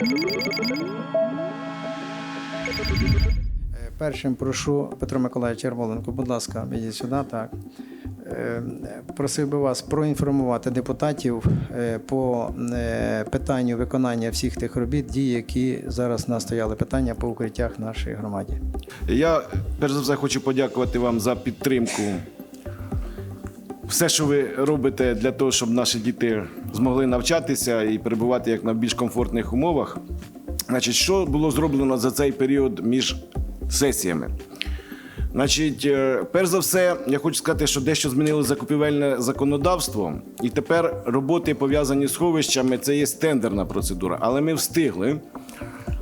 Е, Першим прошу Петро Миколаївич Ярмоленко, будь ласка, ідіть сюди. Так. Е, Просив би вас проінформувати депутатів е, по питанню виконання всіх тих робіт, дій, які зараз настояли питання по укриттях в нашій громаді. Я перш за все хочу подякувати вам за підтримку. Все, що ви робите для того, щоб наші діти змогли навчатися і перебувати як на більш комфортних умовах. Значить, що було зроблено за цей період між сесіями? Значить, е, перш за все, я хочу сказати, що дещо змінило закупівельне законодавство, і тепер роботи пов'язані з сховищами це є тендерна процедура. Але ми встигли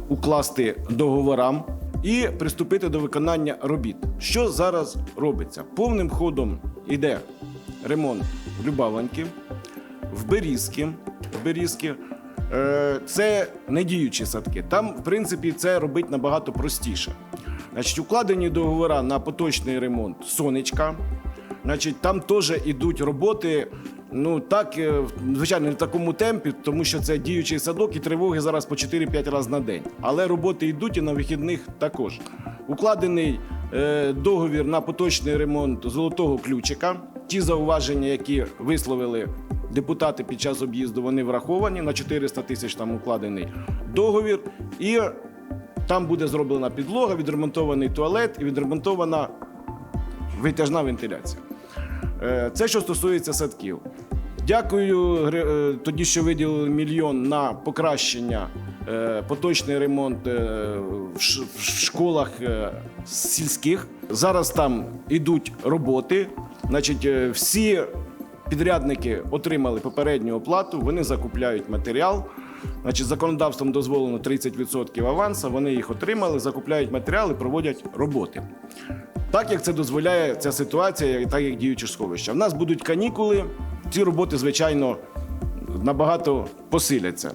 укласти договорам і приступити до виконання робіт. Що зараз робиться? Повним ходом іде ремонт в Любаваньки, в Берізки. В Берізки. Е, Це не діючі садки. Там, в принципі, це робить набагато простіше. Значить, укладені договори на поточний ремонт сонечка. Значить, там теж ідуть роботи. Ну так, е, звичайно, в такому темпі, тому що це діючий садок і тривоги зараз по 4-5 разів на день. Але роботи йдуть і на вихідних також. Укладений договір на поточний ремонт золотого ключика. Ті зауваження, які висловили депутати під час об'їзду, вони враховані. На 400 тисяч там укладений договір. І там буде зроблена підлога, відремонтований туалет і відремонтована витяжна вентиляція. Е, Це що стосується садків. Дякую е, тоді, що виділили мільйон на покращення, е, поточний ремонт е, в школах сільських. Зараз там ідуть роботи. Значить, всі підрядники отримали попередню оплату, вони закупляють матеріал. Значить, законодавством дозволено 30% авансу, вони їх отримали, закупляють матеріали, проводять роботи. Так як це дозволяє ця ситуація, так як діючі сховища. В нас будуть канікули, ці роботи, звичайно, набагато посиляться.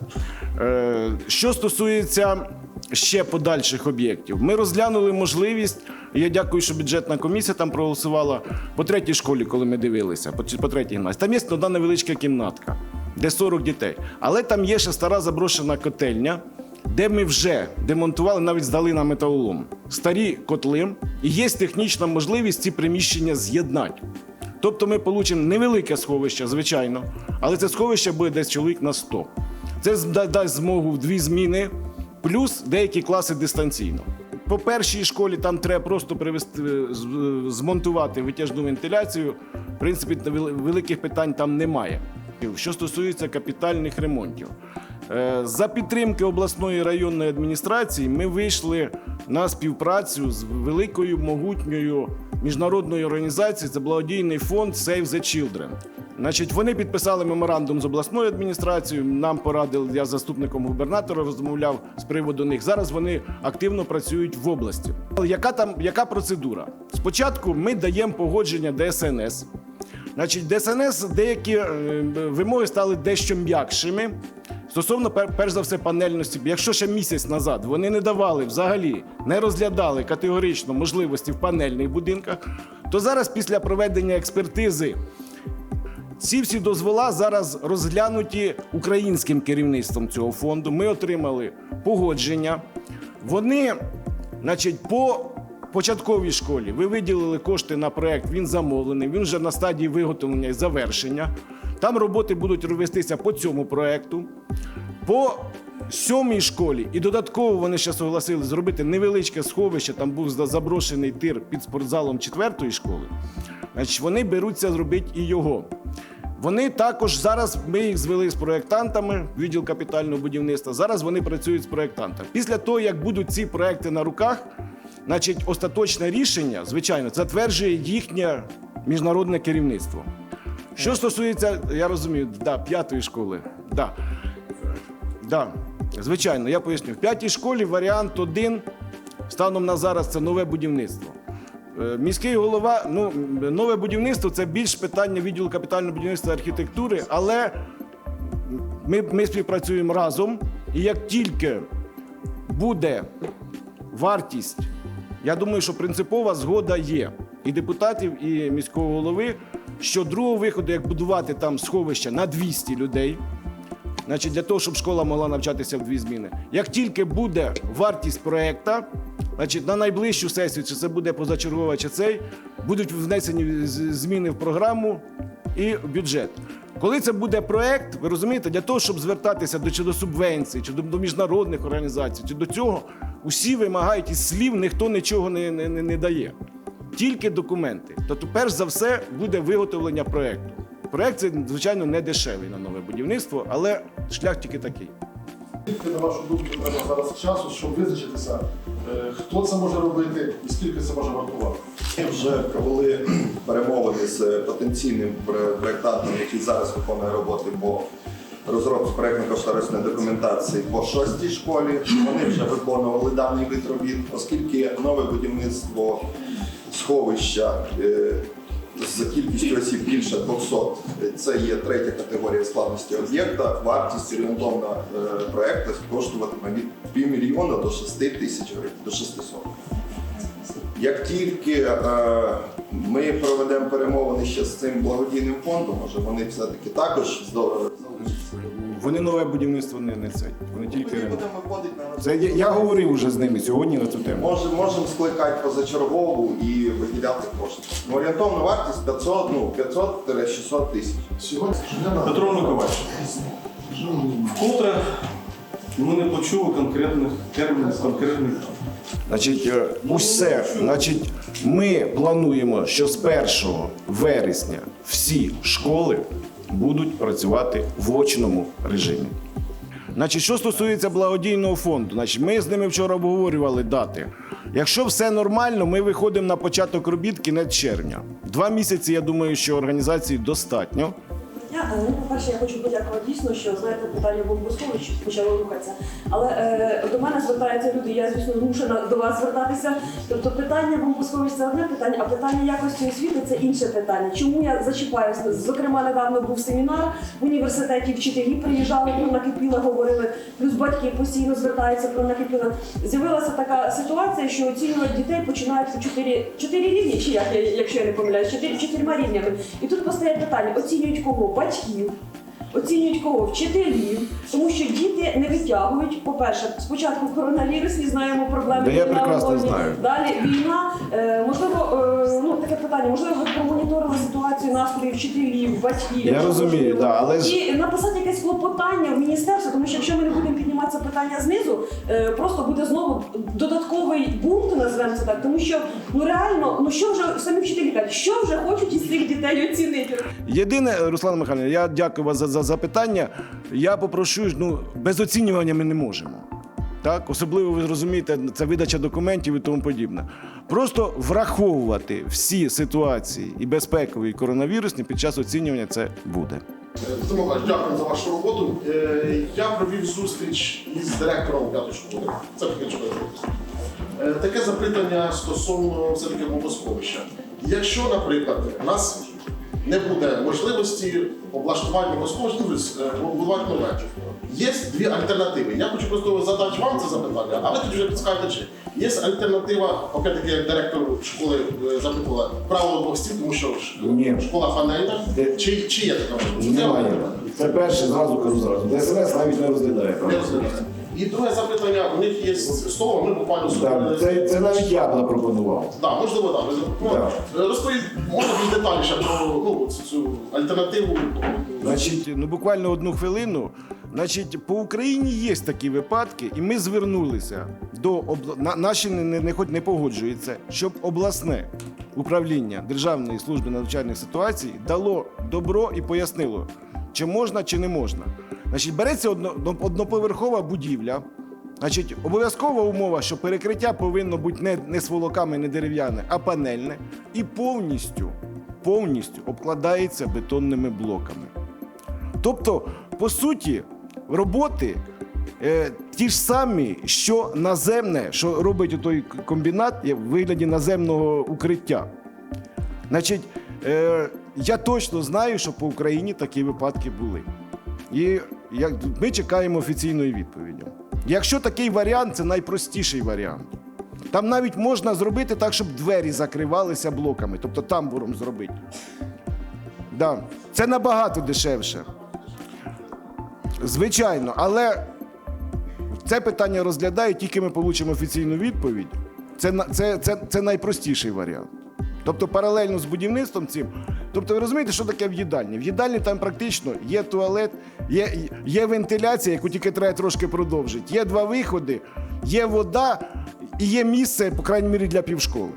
Е, Що стосується ще подальших об'єктів, ми розглянули можливість. Я дякую, що бюджетна комісія там проголосувала по третій школі, коли ми дивилися, по, третій гімназії. Там є одна невеличка кімнатка, де 40 дітей. Але там є ще стара заброшена котельня, де ми вже демонтували, навіть здали на металолом старі котли, і є технічна можливість ці приміщення з'єднати. Тобто ми отримаємо невелике сховище, звичайно, але це сховище буде десь чоловік на 100. Це дасть змогу в дві зміни, плюс деякі класи дистанційно. По першій школі там треба просто привести, змонтувати витяжну вентиляцію. В принципі, вели- великих питань там немає. Що стосується капітальних ремонтів, Е, за підтримки обласної районної адміністрації ми вийшли на співпрацю з великою могутньою міжнародною організацією. Це благодійний фонд Save the Children. Значить, вони підписали меморандум з обласною адміністрацією. Нам порадили, я заступником губернатора розмовляв з приводу них. Зараз вони активно працюють в області. Яка там яка процедура? Спочатку ми даємо погодження ДСНС. Значить, ДСНС деякі е, вимоги стали дещо м'якшими. Стосовно перш за все панельності, якщо ще місяць назад вони не давали взагалі, не розглядали категорично можливості в панельних будинках, то зараз після проведення експертизи ці всі дозвола зараз розглянуті українським керівництвом цього фонду. Ми отримали погодження. Вони, значить, по початковій школі ви виділили кошти на проект, він замовлений, він вже на стадії виготовлення і завершення. Там роботи будуть вестися по цьому проекту. По сьомій школі і додатково вони ще согласили зробити невеличке сховище. Там був заброшений тир під спортзалом четвертої школи. Значить, вони беруться зробити і його. Вони також зараз ми їх звели з проєктантами, відділ капітального будівництва. Зараз вони працюють з проєктантами. Після того, як будуть ці проекти на руках, значить, остаточне рішення, звичайно, затверджує їхнє міжнародне керівництво. Що стосується, я розумію, да, п'ятої школи, да. Да, звичайно, я поясню. В п'ятій школі варіант один станом на зараз це нове будівництво. Е, Міський голова, ну, нове будівництво це більш питання відділу капітального будівництва архітектури, але ми, ми співпрацюємо разом. І як тільки буде вартість, я думаю, що принципова згода є і депутатів, і міського голови, що другого виходу, як будувати там сховище на 200 людей, значить, для того, щоб школа могла навчатися в дві зміни. Як тільки буде вартість проекта, значить, на найближчу сесію, чи це буде позачергова, чи цей, будуть внесені зміни в програму і в бюджет. Коли це буде проект, ви розумієте, для того, щоб звертатися до чи до субвенцій, чи до, до міжнародних організацій, чи до цього, усі вимагають із слів, ніхто нічого не, не, не, не дає. Тільки документи. Тобто, перш за все, буде виготовлення проекту. Проект це, звичайно, не дешевий на нове будівництво, але шлях тільки такий. Скільки, на вашу думку, треба зараз часу, щоб визначитися, е, хто це може робити і скільки це може вартувати? Ми вже провели перемовини з потенційним проєктантом, який зараз виконує роботи по розробці проєктно-кошторисної документації по шостій школі. Вони вже виконували даний вид робіт, оскільки нове будівництво сховища е, з кількістю осіб більше 200. Це є третя категорія складності об'єкта. Вартість орієнтовна проекту коштуватиме від півмільйона до 6 тисяч гривень, до 600. Як тільки е, ми проведемо перемовини ще з цим благодійним фондом, може вони все-таки також здорово Вони нове будівництво не несуть. Вони тільки Ми будемо виходити на Це я, я говорив уже з ними сьогодні на цю тему. Може, можемо скликати позачергову і виділяти кошти. Ну, орієнтовна вартість 500, ну, 500-600 тисяч. Сьогодні. Петро Миколаївич, вкотре ми не почули конкретних термінів, конкретних Значить, е, усе. Значить, ми плануємо, що з 1 вересня всі школи будуть працювати в очному режимі. Значить, що стосується благодійного фонду, значить, ми з ними вчора обговорювали дати. Якщо все нормально, ми виходимо на початок робіт кінець червня. Два місяці, я думаю, що організації достатньо. Я, е, ну, по-перше, я хочу подякувати дійсно, що знаєте, питання бомбосховищ почало рухатися. Але е, до мене звертаються люди, я звісно змушена до вас звертатися. Тобто питання бомбосховищ це одне питання, а питання якості освіти це інше питання. Чому я зачіпаюся? Зокрема, недавно був семінар в університеті, вчителі приїжджали про накипіле, говорили, плюс батьки постійно звертаються про накипіле. З'явилася така ситуація, що оцінювати дітей починають по чотири, чотири рівні, чи як, якщо я не помиляюсь, чотири, чотирма рівнями. І тут постає питання: оцінюють кого? Батьків. Оцінюють кого? Вчителів, тому що діти не витягують. По-перше, спочатку коронавірус, і знаємо проблеми. Да я прекрасно знаю. Далі війна. Е, можливо, е, таке питання, можливо, промоніторили ситуацію настрої вчителів, батьків. Я розумію, да, але ж- і написати якесь клопотання в міністерство, тому що якщо ми не будемо піднімати це питання знизу, е, просто буде знову додатковий бунт, називаємо це так, тому що ну реально, ну що вже самі вчителі кажуть, що вже хочуть із цих дітей оцінити. Єдине, Руслан Михайлович, я дякую вас за, за запитання. Я попрошу, ну, без оцінювання ми не можемо. Так, особливо ви зрозумієте, це видача документів і тому подібне. Просто враховувати всі ситуації і безпекові, і коронавірусні під час оцінювання це буде. Петро дякую за вашу роботу. Е, Я провів зустріч із директором п'ятої школи. Це чудове. Е, Таке запитання стосовно все-таки бомбосховища. Якщо, наприклад, у нас не буде можливості облаштувати бомбосховище, ну, тобто, будувати нове. Є дві альтернативи. Я хочу просто задати вам це запитання, а ви тоді вже підскажете, чи є альтернатива, опять-таки, як директор школи е, запитувала, правило двох стін, тому що Ні. школа фанельна. Чи, чи є така можливість? Немає. Це перше, зразу кажу зразу. ДСНС навіть не розглядає. Не. І друге запитання, у них є слово, ми буквально Так, це, це навіть я б запропонував. Так, можливо, так. Ви запропонували. Розповідь, може більш детальніше про ну, цю- цю альтернативу. Значить, ну буквально одну хвилину. Значить, по Україні є такі випадки, і ми звернулися до обла... на, наші не, не, не, хоч не погоджується, щоб обласне управління Державної служби надзвичайних ситуацій дало добро і пояснило, чи можна, чи не можна. Значить, береться одно, одноповерхова будівля. Значить, обов'язкова умова, що перекриття повинно бути не, не сволоками, не дерев'яне, а панельне, і повністю, повністю обкладається бетонними блоками. Тобто, по суті, роботи е, ті ж самі, що наземне, що робить той комбінат в вигляді наземного укриття. Значить, е, я точно знаю, що по Україні такі випадки були. І як, ми чекаємо офіційної відповіді. Якщо такий варіант, це найпростіший варіант. Там навіть можна зробити так, щоб двері закривалися блоками, тобто тамбуром зробити. Да. Це набагато дешевше. Звичайно, але це питання розглядають, тільки ми отримаємо офіційну відповідь. Це, це, це, це найпростіший варіант. Тобто паралельно з будівництвом цим. Тобто ви розумієте, що таке в їдальні? В їдальні там практично є туалет, є, є вентиляція, яку тільки треба трошки продовжити, є два виходи, є вода і є місце, по крайній мірі, для півшколи.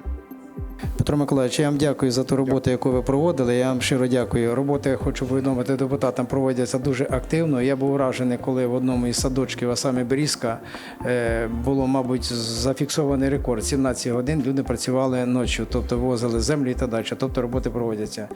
Петро Миколаївич, я вам дякую за ту роботу, яку ви проводили. Я вам щиро дякую. Роботи, хочу повідомити депутатам, проводяться дуже активно. Я був вражений, коли в одному із садочків, а саме Берізка, е, було, мабуть, зафіксований рекорд. 17 годин люди працювали ночі, тобто возили землі і так далі. Тобто роботи проводяться.